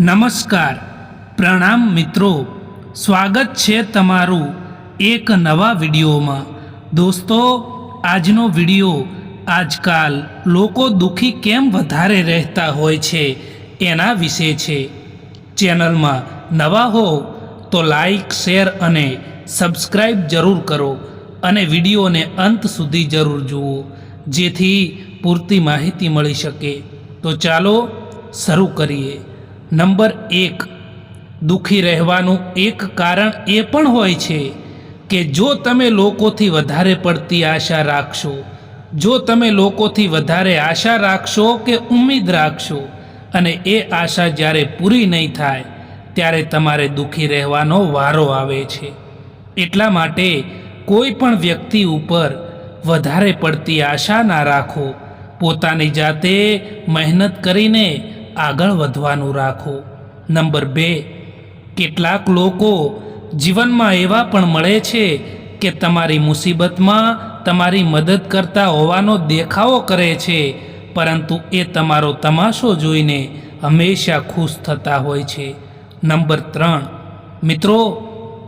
નમસ્કાર. પ્રણામ મિત્રો. સ્વાગત છે તમારું એક નવા વિડીયોમાં. દોસ્તો, આજનો વીડિયો આજકાલ લોકો દુઃખી કેમ વધારે રહેતા હોય છે એના વિશે છે. ચેનલમાં નવા હો તો લાઈક, શેર અને સબસ્ક્રાઈબ જરૂર કરો અને વિડીયોને અંત સુધી જરૂર જુઓ, જેથી પૂરતી માહિતી મળી શકે. તો ચાલો શરૂ કરીએ. નંબર એક. દુઃખી રહેવાનું એક કારણ એ પણ હોય છે કે જો તમે લોકોથી વધારે પડતી આશા રાખશો, જો તમે લોકોથી વધારે આશા રાખશો કે ઉમ્મીદ રાખશો અને એ આશા જ્યારે પૂરી નહીં થાય, ત્યારે તમારે દુઃખી રહેવાનો વારો આવે છે. એટલા માટે કોઈ પણ વ્યક્તિ ઉપર વધારે પડતી આશા ના રાખો. પોતાની જાતે મહેનત કરીને આગળ વધવાનું રાખો. નંબર બે, કેટલાક લોકો જીવનમાં એવા પણ મળે છે કે તમારી મુસીબતમાં તમારી મદદ કરતા હોવાનો દેખાવો કરે છે, પરંતુ એ તમારો તમાશો જોઈને હંમેશા ખુશ થતા હોય છે. નંબર ત્રણ, મિત્રો,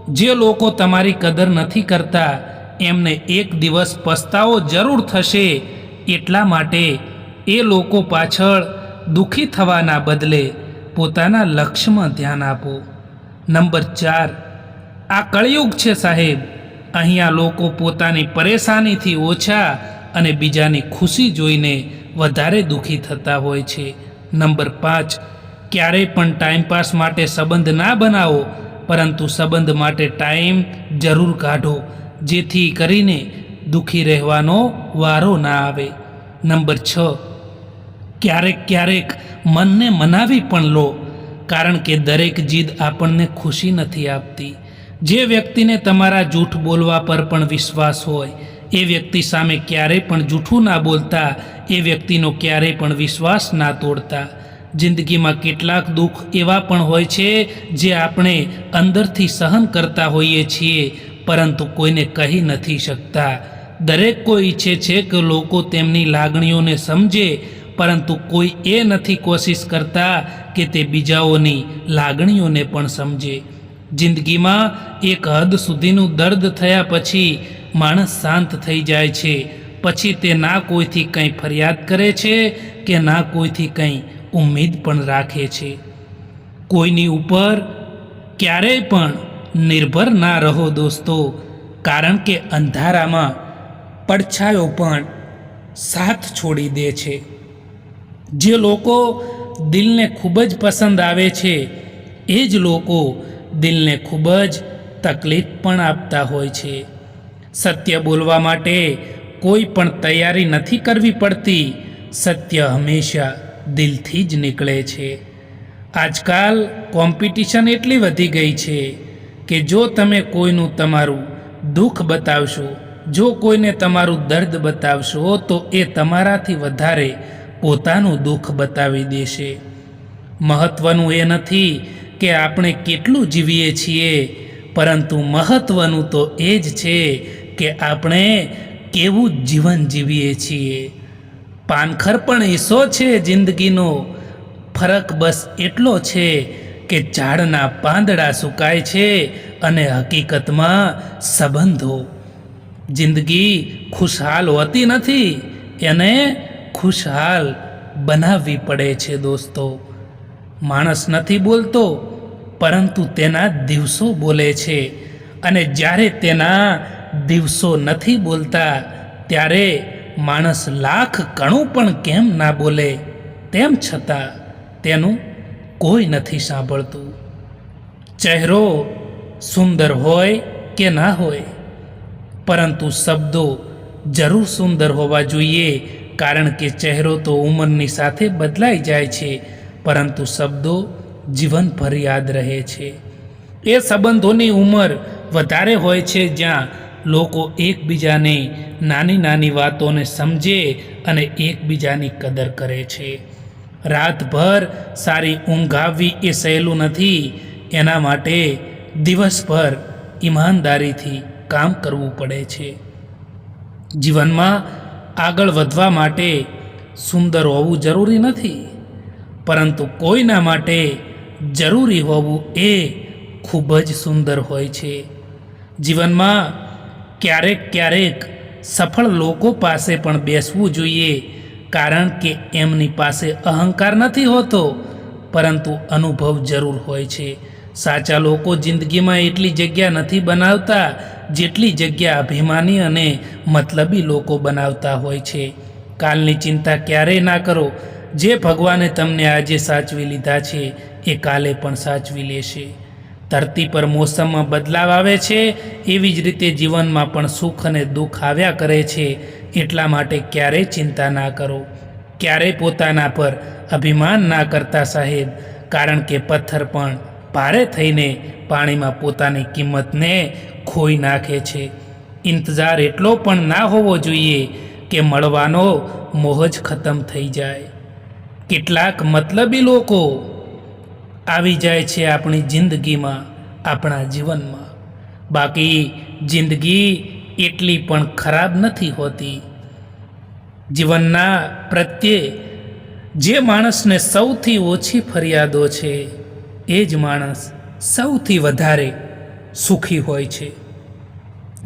જે લોકો તમારી કદર નથી કરતા, એમને એક દિવસ પસ્તાવો જરૂર થશે. એટલા માટે એ લોકો પાછળ દુઃખી થવાના બદલે પોતાના લક્ષ્યમાં ધ્યાન આપો. નંબર ચાર, આ કળિયુગ છે સાહેબ. અહીંયા લોકો પોતાની પરેશાનીથી ઓછા અને બીજાની ખુશી જોઈને વધારે દુઃખી થતા હોય છે. નંબર પાંચ, ક્યારેય પણ ટાઈમપાસ માટે સંબંધ ના બનાવો, પરંતુ સંબંધ માટે ટાઈમ જરૂર કાઢો, જેથી કરીને દુઃખી રહેવાનો વારો ના આવે. નંબર છ ક્યારેક ક્યારેક મનને મનાવી પણ લો, કારણ કે દરેક જીદ આપણને ખુશી નથી આપતી. જે વ્યક્તિને તમારા જૂઠ બોલવા પર પણ વિશ્વાસ હોય, એ વ્યક્તિ સામે ક્યારેય પણ જૂઠું ના બોલતા, એ વ્યક્તિનો ક્યારેય પણ વિશ્વાસ ના તોડતા. જિંદગીમાં કેટલાક દુઃખ એવા પણ હોય છે, જે આપણે અંદરથી સહન કરતા હોઈએ છીએ, પરંતુ કોઈને કહી નથી શકતા. દરેક કોઈ ઈચ્છે છે કે લોકો તેમની લાગણીઓને સમજે પરંતુ કોઈ એ નથી કોશિશ કરતા કે તે બીજાઓની લાગણીઓને પણ સમજે. જિંદગીમાં એક હદ સુધીનું દર્દ થયા પછી માણસ શાંત થઈ જાય છે. પછી તે ના કોઈથી કંઈ ફરિયાદ કરે છે કે ના કોઈથી કંઈ ઉમ્મીદ પણ રાખે છે. કોઈની ઉપર ક્યારેય પણ નિર્ભર ના રહો દોસ્તો, કારણ કે અંધારામાં પડછાયો પણ સાથ છોડી દે છે. જે લોકો દિલને ખૂબ જ પસંદ આવે છે, એ જ લોકો દિલને ખૂબ જ તકલીફ પણ આપતા હોય છે. સત્ય બોલવા માટે કોઈ પણ તૈયારી નથી કરવી પડતી, સત્ય હંમેશા દિલથી જ નીકળે છે. આજકાલ કોમ્પિટિશન એટલી વધી ગઈ છે કે જો તમે કોઈનું તમારું દુઃખ બતાવશો, જો કોઈને તમારું દર્દ બતાવશો, તો એ તમારાથી વધારે પોતાનું દુઃખ બતાવી દેશે. મહત્ત્વનું એ નથી કે આપણે કેટલું જીવીએ છીએ, પરંતુ મહત્ત્વનું તો એ જ છે કે આપણે કેવું જીવન જીવીએ છીએ. પાનખર પણ હિસ્સો છે જિંદગીનો. ફરક બસ એટલો છે કે ઝાડના પાંદડા સુકાય છે અને હકીકતમાં સંબંધો. જિંદગી ખુશહાલ હોતી નથી, એને ખુશહાલ બનાવવી પડે છે દોસ્તો. માણસ નથી બોલતો, પરંતુ તેના દિવસો બોલે છે. અને જ્યારે તેના દિવસો નથી બોલતા, ત્યારે માણસ લાખ કણું પણ કેમ ના બોલે? તેમ છતાં તેનું કોઈ નથી સાંભળતું. ચહેરો સુંદર હોય કે ના હોય, પરંતુ શબ્દો જરૂર સુંદર હોવા જોઈએ. કારણ કે ચહેરો તો ઉંમરની સાથે બદલાઈ જાય છે, પરંતુ શબ્દો જીવનભર યાદ રહે છે. એ સંબંધોની ઉંમર વધારે હોય છે જ્યાં લોકો એકબીજાને નાની નાની વાતોને સમજે અને એકબીજાની કદર કરે છે. રાતભર સારી ઊંઘ આવવી એ સહેલું નથી, એના માટે દિવસભર ઈમાનદારીથી કામ કરવું પડે છે. જીવનમાં આગળ વધવા માટે સુંદર હોવું જરૂરી નથી. પરંતુ કોઈના માટે જરૂરી હોવું એ ખૂબ જ સુંદર હોય છે. જીવનમાં ક્યારેક ક્યારેક સફળ લોકો પાસે પણ બેસવું જોઈએ, કારણ કે એમની પાસે અહંકાર નથી હોતો, પરંતુ અનુભવ જરૂર હોય છે. સાચા લોકો જિંદગીમાં એટલી જગ્યા નથી બનાવતા જેટલી જગ્યા અભિમાની અને મતલબી લોકો બનાવતા હોય છે. કાલની ચિંતા ક્યારેય ના કરો. જે ભગવાને તમને આજે સાચવી લીધા છે, એ કાલે પણ સાચવી લેશે. ધરતી પર મોસમમાં બદલાવ આવે છે, એવી જ રીતે જીવનમાં પણ સુખ અને દુઃખ આવ્યા કરે છે, એટલા માટે ક્યારેય ચિંતા ના કરો. ક્યારેય પોતાના પર અભિમાન ના કરતા સાહેબ, કારણ કે પથ્થર પણ ભારે થઈને પાણીમાં પોતાની કિંમતને ખોઈ નાખે છે. ઇંતજાર એટલો પણ ના હોવો જોઈએ કે મળવાનો મોહ જ ખતમ થઈ જાય. કેટલાક મતલબી લોકો આવી જાય છે આપણી જિંદગીમાં, આપણા જીવનમાં. બાકી જિંદગી એટલી પણ ખરાબ નથી હોતી. જીવનના પ્રત્યે જે માણસને સૌથી ઓછી ફરિયાદો છે એ જ માણસ સૌથી વધારે સુખી હોય છે.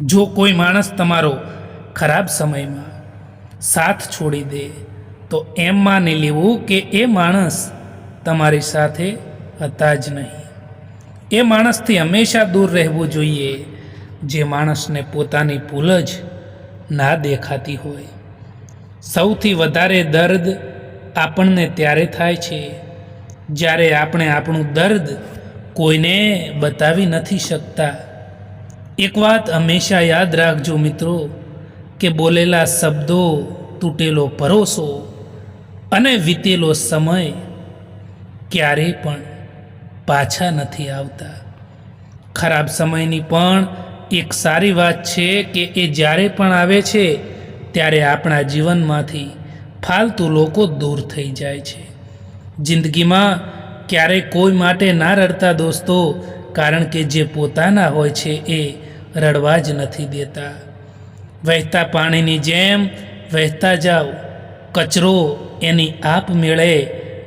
જો કોઈ માણસ તમારો ખરાબ સમયમાં સાથ છોડી દે, તો એમ માની લેવું કે એ માણસ તમારી સાથે હતા જ નહીં. એ માણસથી હંમેશા દૂર રહેવું જોઈએ, જે માણસને પોતાની ભૂલ જ ના દેખાતી હોય. સૌથી વધારે દર્દ આપણને ત્યારે થાય છે જ્યારે આપણે આપણું દર્દ કોઈને બતાવી નથી શકતા. એક વાત હંમેશા યાદ રાખજો મિત્રો, કે બોલેલા શબ્દો તૂટેલો ભરોસો અને વીતેલો સમય ક્યારેય પણ પાછા નથી આવતા. ખરાબ સમયની પણ એક સારી વાત છે કે એ જ્યારે પણ આવે છે, ત્યારે આપણા જીવનમાંથી ફાલતુ લોકો દૂર થઈ જાય છે. જિંદગીમાં ક્યારેય કોઈ માટે ના રડતા દોસ્તો, કારણ કે જે પોતાના હોય છે એ રડવા જ નથી દેતા. વહેતા પાણીની જેમ વહેતા જાઓ, કચરો એની આપમેળે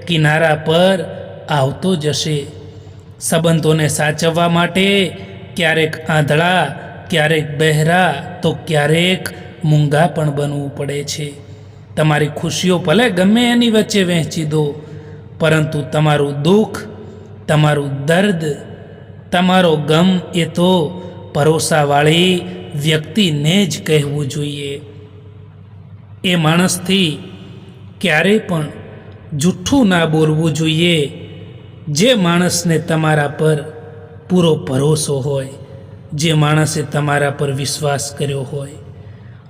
કિનારા પર આવતો જશે. સંબંધોને સાચવવા માટે ક્યારેક આંધળા, ક્યારેક બહેરા, તો ક્યારેક મૂંગા પણ બનવું પડે છે. તમારી ખુશીઓ ભલે ગમે એની વચ્ચે વહેંચી દો પરંતુ તમારું દુઃખ, તમારું દર્દ, તમારો ગમ એ તો ભરોસાવાળી વ્યક્તિને જ કહેવું જોઈએ. એ માણસથી ક્યારેય પણ જૂઠ્ઠું ના બોલવું જોઈએ. જે માણસને તમારા પર પૂરો ભરોસો હોય, જે માણસે તમારા પર વિશ્વાસ કર્યો હોય,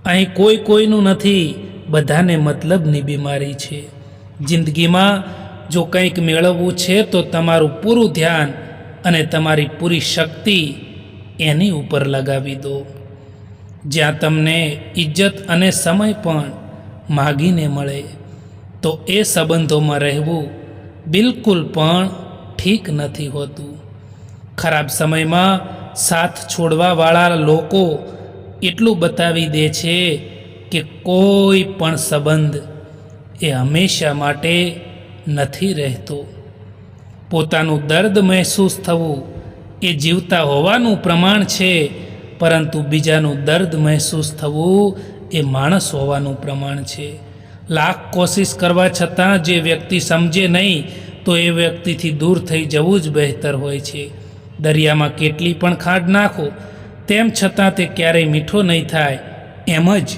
અહીં કોઈ કોઈનું નથી, બધાને મતલબની બીમારી છે. જિંદગીમાં જો કંઈક મેળવવું છે, તો તમારું પૂરું ધ્યાન અને તમારી પૂરી શક્તિ એની ઉપર લગાવી દો. જ્યાં તમને ઇજ્જત અને સમય પણ માગીને મળે, તો એ સંબંધોમાં રહેવું બિલકુલ પણ ઠીક નથી હોતું. ખરાબ સમયમાં સાથ છોડવાવાળા લોકો એટલું બતાવી દે છે કે કોઈ પણ સંબંધ એ હંમેશા માટે નથી રહેતો. પોતાનું દર્દ મહેસૂસ થવું એ જીવતા હોવાનું પ્રમાણ છે, પરંતુ બીજાનું દર્દ મહેસૂસ થવું એ માણસ હોવાનું પ્રમાણ છે. લાખ કોશિશ કરવા છતાં જે વ્યક્તિ સમજે નહીં, તો એ વ્યક્તિથી દૂર થઈ જવું જ બહેતર હોય છે. દરિયામાં કેટલી પણ ખાંડ નાખો, તેમ છતાં તે ક્યારેય મીઠો નહીં થાય. એમ જ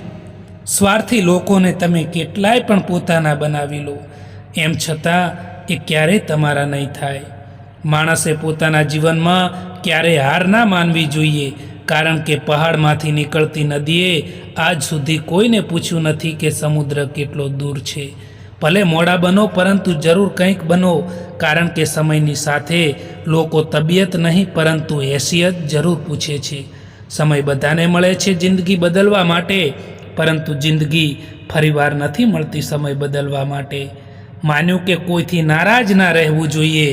સ્વાર્થી લોકોને તમે કેટલાય પણ પોતાના બનાવી લો. એમ છતાં એ ક્યારેય તમારા નહીં થાય. માણસે પોતાના જીવનમાં ક્યારેય હાર ના માનવી જોઈએ, કારણ કે પહાડમાંથી નીકળતી નદીએ આજ સુધી કોઈને પૂછ્યું નથી કે સમુદ્ર કેટલો દૂર છે. ભલે મોડા બનો, પરંતુ જરૂર કંઈક બનો, કારણ કે સમયની સાથે લોકો તબિયત નહીં, પરંતુ હેસિયત જરૂર પૂછે છે. સમય બધાને મળે છે જિંદગી બદલવા માટે, પરંતુ જિંદગી ફરીવાર નથી મળતી સમય બદલવા માટે. માન્યું કે કોઈથી નારાજ ના રહેવું જોઈએ,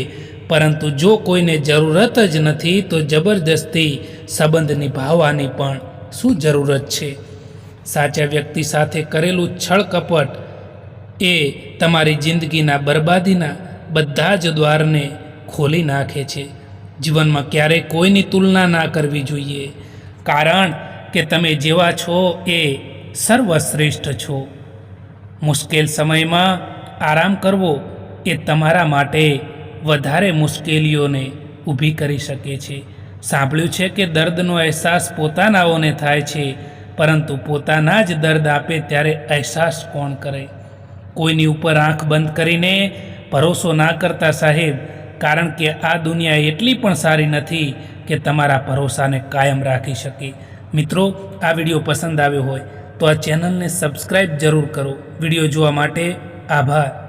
પરંતુ જો કોઈને જરૂરત જ નથી, તો જબરદસ્તી સંબંધ નિભાવવાની પણ શું જરૂરત છે? સાચા વ્યક્તિ સાથે કરેલું છળકપટ એ તમારી જિંદગીના બરબાદીના બધા જ દ્વારને ખોલી નાખે છે. જીવનમાં ક્યારેય કોઈની તુલના ના કરવી જોઈએ, કારણ કે તમે જેવા છો એ સર્વશ્રેષ્ઠ છો. મુશ્કેલ સમયમાં આરામ કરવો એ તમારા માટે વધારે મુશ્કેલીઓને ઊભી કરી શકે છે. સાંભળ્યું છે કે દર્દનો અહેસાસ પોતાનાઓને થાય છે, પરંતુ પોતાના જ દર્દ આપે ત્યારે અહેસાસ કોણ કરે? કોઈની ઉપર આંખ બંધ કરીને ભરોસો ના કરતા સાહેબ, કારણ કે આ દુનિયા એટલી પણ સારી નથી કે તમારા ભરોસાને કાયમ રાખી શકે. મિત્રો, આ વીડિયો પસંદ આવ્યો હોય તો આ ચેનલને સબસ્ક્રાઈબ જરૂર કરો. વીડિયો જોવા માટે આભાર.